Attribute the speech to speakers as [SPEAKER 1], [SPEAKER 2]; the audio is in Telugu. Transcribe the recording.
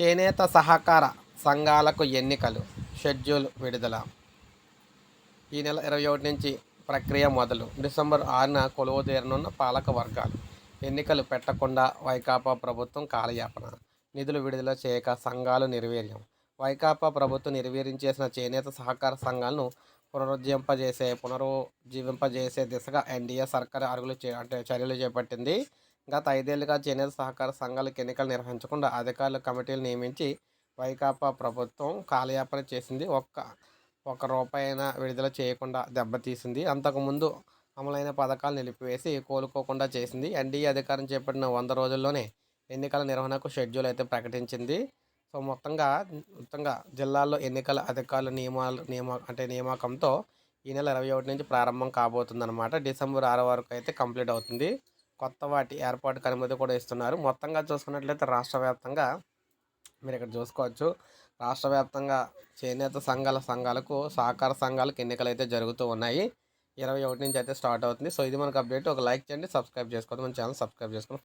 [SPEAKER 1] చేనేత సహకార సంఘాలకు ఎన్నికలు షెడ్యూల్ విడుదల. ఈ నెల ఇరవై ఒకటి నుంచి ప్రక్రియ మొదలు. డిసెంబర్ ఆరున కొలువు తీరనున్న పాలక వర్గాలు ఎన్నికలు పెట్టకుండా వైకాపా ప్రభుత్వం కాలయాపన. నిధులు విడుదల చేయక సంఘాలు నిర్వీర్యం. వైకాపా ప్రభుత్వం నిర్వీర్యం చేనేత సహకార సంఘాలను పునరుజ్జింపజేసే పునరుజ్జీవింపజేసే దిశగా ఎన్డీఏ సర్కారు అరుగులు చే అంటే చర్యలు చేపట్టింది గత ఐదేళ్ళుగా చేనేత సహకార సంఘాలకు ఎన్నికలు నిర్వహించకుండా అధికారుల కమిటీలు నియమించి వైకాపా ప్రభుత్వం కాలయాపన చేసింది. ఒక్క ఒక రూపాయి విడుదల చేయకుండా దెబ్బతీసింది అంతకుముందు అమలైన పథకాలు నిలిపివేసి కోలుకోకుండా చేసింది. ఎన్డీఏ అధికారం చేపట్టిన వంద రోజుల్లోనే ఎన్నికల నిర్వహణకు షెడ్యూల్ అయితే ప్రకటించింది. సో మొత్తంగా మొత్తంగా జిల్లాల్లో ఎన్నికల అధికారుల నియమాలు నియమ అంటే నియామకంతో ఈ నెల ఇరవై ఒకటి నుంచి ప్రారంభం కాబోతుంది అనమాట డిసెంబర్ ఆరు వరకు అయితే కంప్లీట్ అవుతుంది. కొత్త వాటి ఏర్పాటుకు అనుమతి కూడా ఇస్తున్నారు. మొత్తంగా చూసుకున్నట్లయితే రాష్ట్ర వ్యాప్తంగా మీరు ఇక్కడ చూసుకోవచ్చు. రాష్ట్ర వ్యాప్తంగా చేనేత సంఘాల సంఘాలకు సహకార సంఘాలకు ఎన్నికలు అయితే జరుగుతూ ఉన్నాయి. ఇరవై ఒకటి నుంచి అయితే స్టార్ట్ అవుతుంది. సో ఇది మనకు అప్డేట్. ఒక లైక్ చేయండి సబ్స్క్రైబ్ చేసుకోండి మన ఛానల్ సబ్స్క్రైబ్ చేసుకోండి.